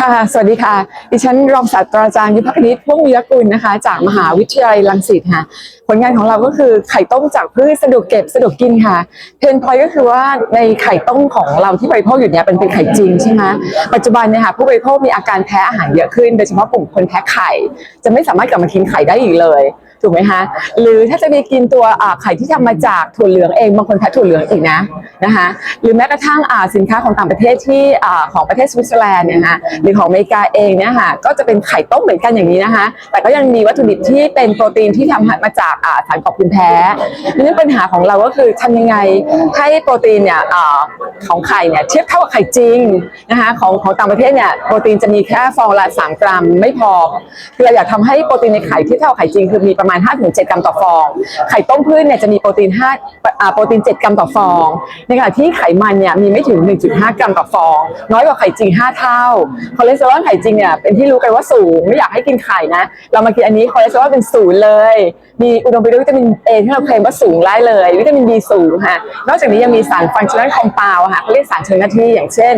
ค่ะ สวัสดีค่ะ ดิฉันรองศาสตราจารย์ยุพคณิตพ่วงวีรกุลนะคะ จากมหาวิทยาลัยรังสิตค่ะ ผลงานของเราก็คือไข่ต้มจากพืชสะดวกเก็บสะดวกกินค่ะ เพนพอยก็คือว่าในไข่ต้มของเราที่บริโภคอยู่เนี่ยเป็นเป็นไข่จริงใช่ไหมปัจจุบันเนี่ยค่ะผู้บริโภคมีอาการแพ้อาหารเยอะขึ้น โดยเฉพาะกลุ่มคนแพ้ไข่ จะไม่สามารถกลับมากินไข่ได้อีกเลย ถูกไหมคะหรือถ้าจะไปกินตัวไข่ที่ทำมาจากถั่วเหลืองเองบางคนแพ้ถั่วเหลืองอีกนะนะคะหรือแม้กระทั่งสินค้าของต่างประเทศที่ของประเทศสวิตเซอร์แลนด์เนี่ยนะคะหรือของอเมริกาเองเนี่ยค่ะก็จะเป็นไข่ต้มเหมือนกันอย่างนี้นะคะ แต่ก็ยังมีวัตถุดิบที่เป็นโปรตีนที่ทำมาจากอาสารก่อภูมิแพ้ดังนั้นปัญหาของเราก็คือทำยังไงให้โปรตีนเนี่ยอของไข่เนี่ยเทียบเท่ากับไข่จริงนะคะของของต่างประเทศเนี่ยโปรตีนจะมีแค่ฟองละ3กรัมไม่พอคือเราอยากทำให้โปรตีนในไข่ที่เท่าไข่จริงคือมีประมาณ5-7 กรัมต่อฟอง ไข่ต้มพืชเนี่ยจะมีโปรตีน5โปรตีน 7 กรัมต่อฟอง ในขณะที่ไขมันเนี่ยมีไม่ถึง 1.5 กรัมต่อฟอง น้อยกว่าไข่จริง 5 เท่า คอเลสเตอรอลไข่จริงเนี่ยเป็นที่รู้กันว่าสูง ไม่อยากให้กินไข่นะ เรามากินอันนี้คอเลสเตอรอลเป็นศูนย์เลย มีอุดมไปด้วยวิตามิน A ที่เราเคลมว่าสูงได้เลย วิตามิน B สูงค่ะ นอกจากนี้ยังมีสารฟังชั่นคอม p าวค่ะเขาเรียกสารเชิงหน้าที่อย่างเช่น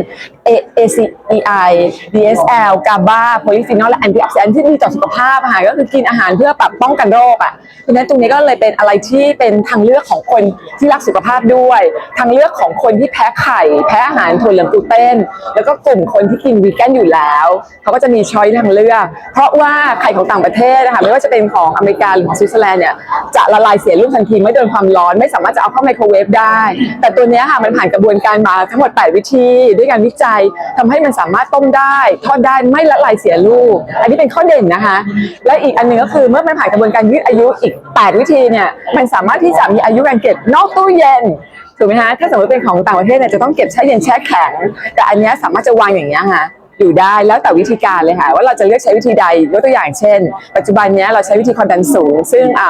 A- ACEI DSL GABA โพลิฟีนอลและแอนตี้ออกซิแดนที่ดีต่อสุขภาพค่ะก็คือกินอาหารเพื่อปรับป้องกันโรคอะเพราะฉะนั้นตรงนี้ก็เลยเป็นอะไรที่เป็นทางเลือกของคนที่รักสุขภาพด้วย ทางเลือกของคนที่แพ้ไข่ แพ้อาหารถั่วเหลืองกลูเตนแล้วก็กลุ่มคนที่กินวีแกนอยู่แล้วเขาก็จะมีช้อยทางเลือก เพราะว่าไข่ของต่างประเทศนะคะไม่ว่าจะเป็นของอเมริกาหรือของสวิตเซอร์แลนด์เนี่ยจะละลายเสียรูปทันทีไม่โดนความร้อนไม่สามารถจะเอาเข้าไมโครเวฟได้ แต่ตัวนี้ค่ะมันผ่านกระบวนการมาทั้งหมด 8 วิธี ด้วยการวิจัยทำให้มันสามารถต้มได้ทอดได้ไม่ละลายเสียรูป อันนี้เป็นข้อเด่นนะคะ และอีกอันหนึงก็คือเมื่อมันผ่านกระบวนการยืดอายุอีก 8 วิธีเนี่ยมันสามารถที่จะมีอายุการเก็บนอกตู้เย็นถูกไหมฮะถ้าสมมติเป็นของต่างประเทศเนี่ยจะต้องเก็บแช่เย็นแช่แข็ง แต่อันนี้สามารถจะวางอย่างเงี้ยค่ะ อยู่ได้แล้วแต่วิธีการเลยค่ะว่าเราจะเลือกใช้วิธีใดยกตัวอย่างเช่น ปัจจุบันนี้เราใช้วิธีความดันสูง ซึ่งอ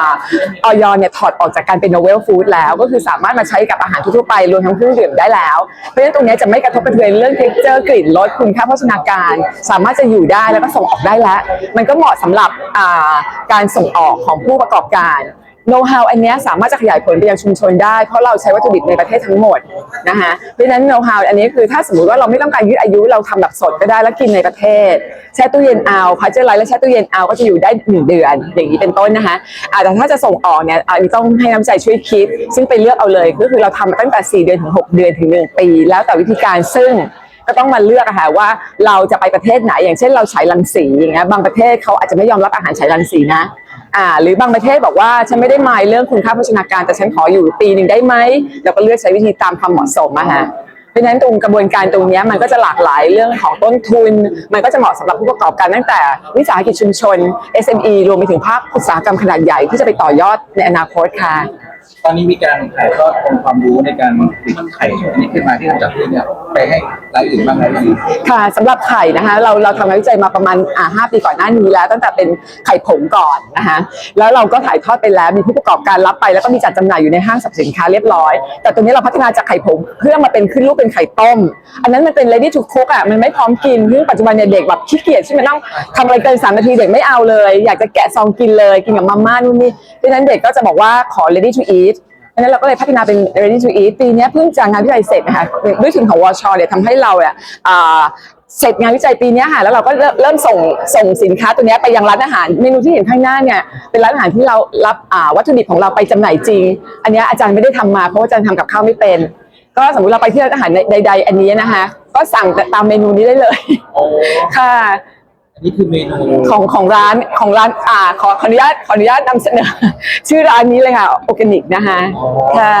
อยเนี่ยถอดออกจากการเป็น novel food แล้ว ก็คือสามารถมาใช้กับอาหารทั่วไปรวมทั้งเครื่องดื่มได้แล้ว เพราะฉะนั้นตรงนี้จะไม่กระทบกระเทือนเรื่อง texture กลิ่นรสคุณค่าโภชนาการ สามารถจะอยู่ได้แล้วก็ส่งออกได้แล้ว มันก็เหมาะสำหรับการส่งออกของผู้ประกอบการ โน้ตฮาวอันนี้สามารถจะขยายผลไปยังชุมชนได้ เพราะเราใช้วัตถุดิบในประเทศทั้งหมดนะคะเพราะฉะนั้นโน้ตฮาวอันนี้คือถ้าสมมติว่าเราไม่ต้องการยืดอายุเราทำแบบสดก็ได้แล้วกินในประเทศ แช่ตู้เย็นเอาพัชเจอร์ไลท์แล้วแช่ตู้เย็นเอาก็จะอยู่ได้หนึ่งเดือน อย่างนี้เป็นต้นนะคะอาแต่ถ้าจะส่งออกเนี่ยอันนี้ต้องให้น้ำใจช่วยคิด ซึ่งไปเลือกเอาเลยก็คือเราทำมาตั้งแต่ 4 เดือนถึง 6 เดือนถึง 1 ปี แล้วแต่วิธีการซึ่งก็ต้องมาเลือกอะค่ะว่าเราจะไปประเทศไหน อย่างเช่นเราฉายรังสีอย่างเงี้ยบางประเทศเขาอาจจะไม่ยอมรับอาหารฉายรังสีนะ อ่าหรือบางประเทศบอกว่าฉันไม่ได้หมายเรื่องคุณค่าโภชนาการแต่ฉันขออยู่ปีหนึ่งได้ไหมเราก็เลือกใช้วิธีตามความเหมาะสมอะคะเพราะฉะนั้นตรงกระบวนการตรงนี้มันก็จะหลากหลายเรื่องของต้นทุน มันก็จะเหมาะสำหรับผู้ประกอบการตั้งแต่วิสาหกิจชุมชน SME รวมไปถึงภาคอุตสาหกรรมขนาดใหญ่ที่จะไปต่อยอดในอนาคตค่ะ ตอนนี้มีการถ่ายทอดองค์ความรู้ในการผลิตไข่อันนี้ขึ้นมาที่ทำจากพืชเนี่ยไปให้รายอื่นบ้างไหมพี่ค่ะสำหรับไข่นะคะ เราเราทำงานวิจัยมาประมาณอ่าห้าปีก่อนหน้านี้แล้ว ตั้งแต่เป็นไข่ผงก่อนนะคะแล้วเราก็ถ่ายทอดไปแล้วมีผู้ประกอบการรับไป แล้วก็มีจัดจำหน่ายอยู่ในห้างสรรพสินค้าเรียบร้อย แต่ตัวนี้เราพัฒนาจากไข่ผงเพื่อมาเป็นขึ้นรูปเป็นไข่ต้ม อันนั้นมันเป็น ready to cook อะมันไม่พร้อมกินซึ่งปัจจุบันเนี่ยเด็กแบบขี้เกียจใช่ไหมต้องทำอะไรเกินสามนาทีเด็กไม่เอาเลย อยากจะแกะซองกินเลยกินกับมาม่านู่นนี่เพราะฉะนั้นเด็กก็จะบอกว่าขอ ready to eat ดังนั้นเราก็เลยพัฒนาเป็น ready to eat ปีเนี้ยเพิ่งจะงานวิจัยเสร็จนะคะด้วยทุนของวชเนี่ยทำให้เราเนี่ยอ่าเสร็จงานวิจัยปีเนี้ยค่ะแล้วเราก็เริ่มเริ่มส่งส่งสินค้าตัวเนี้ยไปยังร้านอาหาร เมนูที่เห็นข้างหน้าเนี่ยเป็นร้านอาหารที่เรารับอ่าวัตถุดิบของเราไปจำหน่ายจริง อันเนี้ยอาจารย์ไม่ได้ทำมาเพราะว่าอาจารย์ทำกับข้าวไม่เป็น ก็สมมติเราไปที่ร้านอาหารใด ๆ อันนี้นะคะ ก็สั่งตามเมนูนี้ได้เลยโอ้ค่ะอั นนี้คือเมนูของของร้านของร้านอ่าขอขออนุญาตขออนุญาตนำเสนอ ชื่อร้านนี้เลยค่ะออร์แกนิกนะคะค่ะ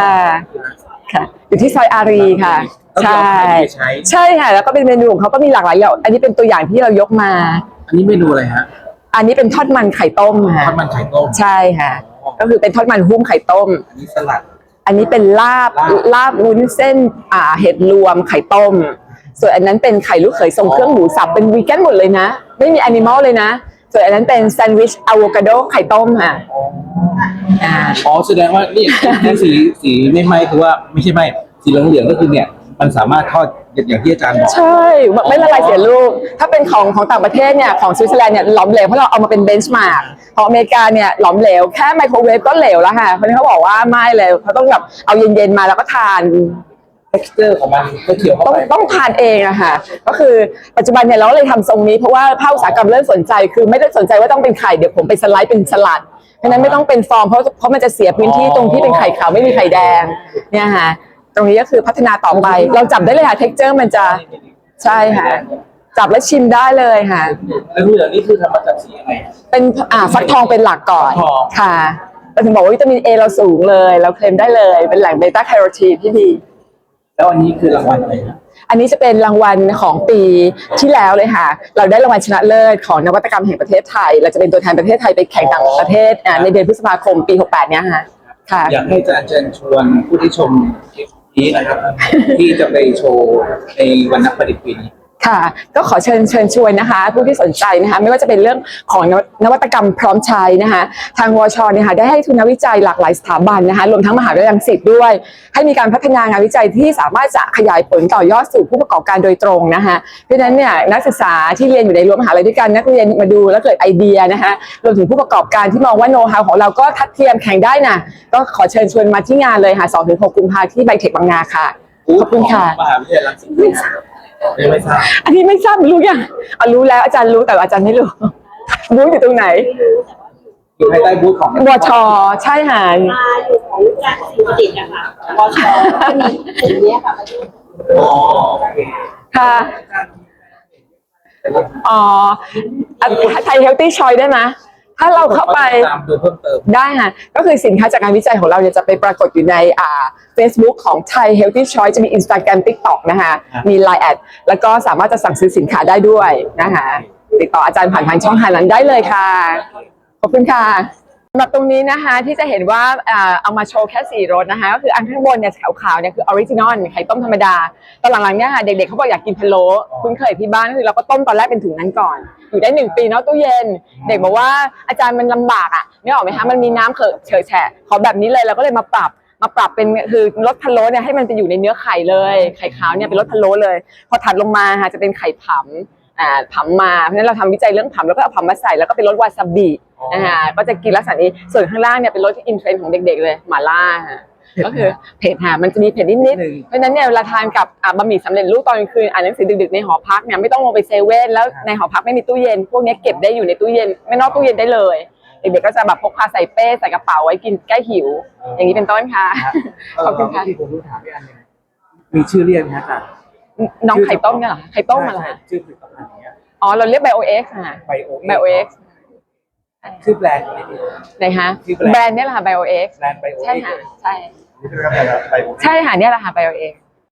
ค่ะอยู่ที่ซอยอารีค่ะ ใช่ใช่ค่ะแล้วก็เป็นเมนูของเขาก็มีหลากหลายอย่างอันนี้เป็นตัวอย่างที่เรายกมา อันนี้เมนูอะไรฮะอันนี้เป็นทอดมันไข่ต้มทค่ะอดมันไข่ต้มใช่ค่ะ ก็คือเป็นทอดมันหุ้มไข่ต้มอันนี้สลัดอันนี้เป็นลาบลาบลาบวุ้นเส้นอ่าเห็ดรวมไข่ต้ม ส่วนอันนั้นเป็นไข่ลูกเขยทรงเครื่องหมูสับเป็นวีแกนหมดเลยนะ ไม่มีแอนิมอลเลยนะ ส่วนอันนั้นเป็นแซนด์วิชอะโวคาโดไข่ต้มค่ะอ่าอ๋อแสดงว่านี่ที่สีสีไม่ไหม้คือว่าไม่ใช่ไหม้สีเหลืองๆก็คือเนี่ย มันสามารถทอดอย่างที่อาจารย์บอก ใช่ไม่ละลายเสียรูป ถ้าเป็นของของต่างประเทศเนี่ย ของสวิตเซอร์แลนด์เนี่ยหลอมเหลวเพราะเราเอามาเป็นเบนช์มาร์กของอเมริกาเนี่ยหลอมเหลว แค่ไมโครเวฟก็เหลวแล้วค่ะเพราะฉะนั้นเขาบอกว่าไม่เลยเขาต้องแบบเอาเย็นๆมาแล้วก็ทาน texture ของมันก็เคี้ยวเข้าต้องไปต้องทานเองอะค่ะ ก็คือปัจจุบันเนี่ยเราก็เลยทำทรงนี้เพราะว่าภาคอุตสาหกรรมเริ่มสนใจ คือไม่ได้สนใจว่าต้องเป็นไข่เดี๋ยวผมไปสไลด์เป็นสลัดเพราะฉะนั้นไม่ต้องเป็นฟองเพราะเพราะมันจะเสียพื้นที่ตรงที่เป็นไข่ขาวไม่มีไข่แดงเนี่ยค่ะ ตรงนี้ก็คือพัฒนาต่อไป เราจับได้เลยค่ะ texture มันจะใช่ค่ะจับแล้วชิมได้เลยค่ะ แล้วเหลืองนี่คือทำมาจากสีอะไร เป็นอ่าฟักทองเป็นหลักก่อนฟักทอง ค่ะเราถึงบอกว่าวิตามินเอเราสูงเลย เราเคลมได้เลยเป็นแหล่งเบต้าแคโรทีนที่ดี แล้วอันนี้คือรางวัลอะไรนะอันนี้จะเป็นรางวัลของปีที่แล้วเลยค่ะ เราได้รางวัลชนะเลิศของนวัตกรรมแห่งประเทศไทย เราจะเป็นตัวแทนประเทศไทยไปแข่งต่างประเทศอ่าในเดือนพฤษภาคมปี 68 เนี้ยค่ะ ค่ะ อยากให้อาจารย์เชิญชวนผู้ที่ชมคลิปนี้นะครับ ที่จะไปโชว์ในวันนักประดิษฐ์ปีนี้ ค่ะ ก็ขอเชิญเชิญชวนนะคะ ผู้ที่สนใจนะคะ ไม่ว่าจะเป็นเรื่องของนวัตกรรมพร้อมใช้นะคะ ทางวชเนี่ยค่ะได้ให้ทุนวิจัยหลากหลายสถาบันนะคะรวมทั้งมหาวิทยาลัยรังสิตด้วย ให้มีการพัฒนางานวิจัยที่สามารถจะขยายผลต่อยอดสู่ผู้ประกอบการโดยตรงนะคะเพราะฉะนั้นเนี่ยนักศึกษาที่เรียนอยู่ในรั้วมหาลัยด้วยกันนักเรียนมาดูแล้วเกิดไอเดียนะคะรวมถึงผู้ประกอบการที่มองว่าโน้ตฮาวของเราก็ทัดเทียมแข่งได้นะก็ขอเชิญชวนมาที่งานเลยค่ะ2-6กุมภาพันธ์ที่ไบเทคบางนาค่ะ ขอบคุณค่ะมหาวิทยาลัยรังสิตไม่ทราบไม่ทราบอันนี้ไม่ทราบรู้ยังอะรู้แล้วอาจารย์รู้แต่อาจารย์ไม่รู้รู้อยู่ตรงไหนอยู่ภายใต้บูธของวชใช่ค่ะมาอยู่ของการสิ่งประดิษฐ์อะค่ะวชก็มีสิ่งเนี้ยค่ะมาดูอ๋อโอเคค่ะอ๋อไทยเฮลตี้ชอยได้ไหม ถ้าเราเข้าไปตามดูเพิ่มเติมได้ค่ะก็คือสินค้าจากการวิจัยของเราเนี่ยจะไปปรากฏอยู่ในอ่า Facebook ของ Thai Healthy Choice จะมี Instagram TikTok นะคะครับมี Line แอดแล้วก็สามารถจะสั่งซื้อสินค้าได้ด้วยนะคะติดต่ออาจารย์ผ่านทางช่องทางนั้นได้เลยค่ะ ขอบคุณค่ะ สำหรับตรงนี้นะคะที่จะเห็นว่าอ่าเอามาโชว์แค่สี่รสนะคะก็คืออันข้างบนเนี่ยขาวๆเนี่ยคือออริจินอลไข่ต้มธรรมดาตอนหลังๆเนี่ยค่ะเด็กๆเขาบอกอยากกินพะโล้คุ้นเคยที่บ้านก็คือเราก็ต้มตอนแรกเป็นถุงนั้นก่อน อยู่ได้หนึ่งปีเนาะตู้เย็น เด็กบอกว่าอาจารย์มันลำบากอะไม่ออกไหมคะมันมีน้ำเขอะเฉอะแฉะขอแบบนี้เลยเราก็เลยมาปรับมาปรับเป็นคือรสพะโล้เนี่ยให้มันไปอยู่ในเนื้อไข่เลยไข่ขาวเนี่ยเป็นรสพะโล้เลย พอถัดลงมาค่ะจะเป็นไข่ผำอ่าผำมาเพราะฉะนั้นเราทำวิจัยเรื่องผำแล้วก็เอาผำมาใส่แล้วก็เป็นรสวาซาบิอ๋อ นะคะก็จะกินลักษณะนี้ส่วนข้างล่างเนี่ยเป็นรสที่อินเทรนด์ของเด็ก ๆ เลยหม่าล่าค่ะก็คือเผ็ดค่ะมันจะมีเผ็ดนิดหนึ่งๆเพราะฉะนั้นเนี่ยเวลาทานกับอ่าบะหมี่สำเร็จรูปตอนกลางคืนอ่านหนังสือดึกๆในหอพักเนี่ยไม่ต้องลงไปเซเว่นแล้วในหอพักไม่มีตู้เย็น พวกเนี้ยเก็บได้อยู่ในตู้เย็น ไม่นอกตู้เย็นได้เลยเด็กๆก็จะแบบพกพาใส่เป้ใส่กระเป๋าไว้กินใกล้หิว อย่างนี้เป็นต้นค่ะขอบคุณค่ะที่ผมรู้ถามพี่อันหนึงมีชื่อเรียกไหมครับอาจารย์น้องไข่ต้มเนี่ยเหรอไข่ต้มอะไรอใช่ชื่อผลิตภัณฑ์เนี้ยอ๋อเราเรียกไบโอเอ็กซ์ค่ะไบโอไบโอเอ็กซ์ ชื่อแบรนด์อะไรดีไหนฮะชื่อแบรนด์ แบรนด์เนี่ยแหละค่ะไบโอเอ็กซ์แบรนด์ไบโอใช่ค่ะใช่ นี่เป็นแบรนด์ไบโอ ใช่ค่ะเนี่ยแหละค่ะไบโอเอ็กซ์